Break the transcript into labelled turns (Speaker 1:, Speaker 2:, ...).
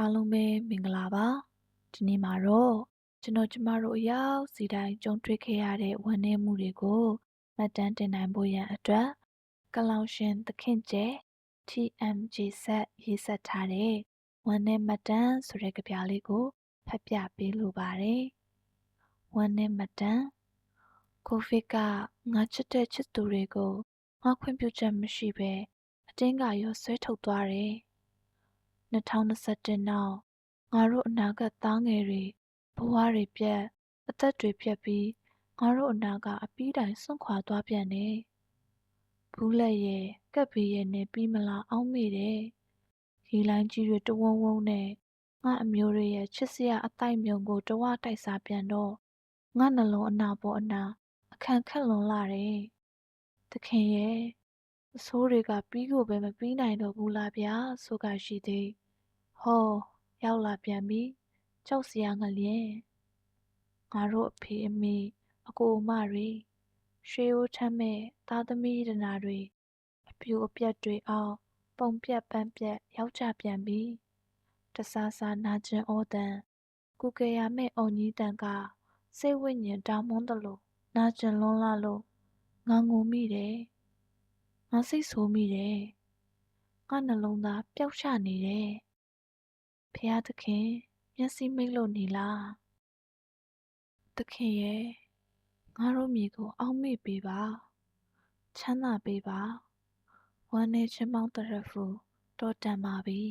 Speaker 1: အားလုံးပဲမင်္ဂလာပါဒီနေ့မှာတော့ကျွန်တော်ကျမတို့အရောက်စီတိုင်းကြုံတွေ့ခဲ့ရတဲ့ဝန်내မှုတွေကိုမှတ်တမ်းတင်နိုင်ဖို့ရန်အတွက်ကလောင်ရှင်သခင်ကျဲ TMG ဆက်ရေးဆက်ထားတဲ့ဝန်내မှတ်တမ်းဆိုတဲ့ကြပြလေးကိုဖတ်ပြပေးလိုပါတယ်ဝန်내မှတ်တမ်းကိုဗစ်ကငါချစ်တဲ့ချစ်သူတွေကိုငါခွင့်ပြုချက်မရှိဘဲအတင်းကရောဆွဲထုတ်သွားတယ် 2021နောက်ငါတို့အနာဂတ်သားငယ်တွေဘဝတွေပျက်အသက်တွေပျက်ပြီးငါတို့အနာကအပီးတိုင်စွန့်ခွာသွားပြန်တယ်။ဘူးလက်ရဲ့ကပ်ဘေးရဲ့နဲ့ပြီးမလားအောင်းမိတယ်။ရီလိုင်းကြီးတွေတဝုံဝုံနဲ့ငါအမျိုးတွေရဲ့ချစ်စရာအတိုက်မြုံကိုတဝတိုက်စားပြန်တော့ငါနှလုံးအနာပေါ်အနာအခန့်ခက်လွန်လာတယ်။သခင်ရဲ့ အဆိုးတွေကပြီးကိုပဲမပြီးနိုင်တော့ဘူးလားဗျာဆိုကရှိသေးဟောရောက်လာပြန်ပြီကြောက်စရာငလျင်ငါတို့အဖေအမေအကိုအမတွေရွှေအိုးထမ်းမဲ့သားသမီးရနာတွေအပြူအပြက်တွေအောင်ပုံပြက်ပန်းပြက်ရောက်ကြပြန်ပြီတဆာဆာနာကျင်ဩတန်ကုကေရမဲ့အုံကြီးတန်ကစိတ်ဝိညာဉ်တောင်းမွန်းတယ်လို့နာကျင်လွန်းလာလို့ငါငုံမိတယ် ငါစိတ်ဆိုးမိတယ်ငါနှလုံးသားပျောက်ချနေတယ်ဖះသခင်မျက်စိမိတ်လို့နေလားသခင်ရဲ့ငါတို့မြေကို အောက်မေ့ပေးပါချမ်းသာပေးပါဝမ်းနေချင်းမောင်းတရဖူတော်တန်ပါပြီ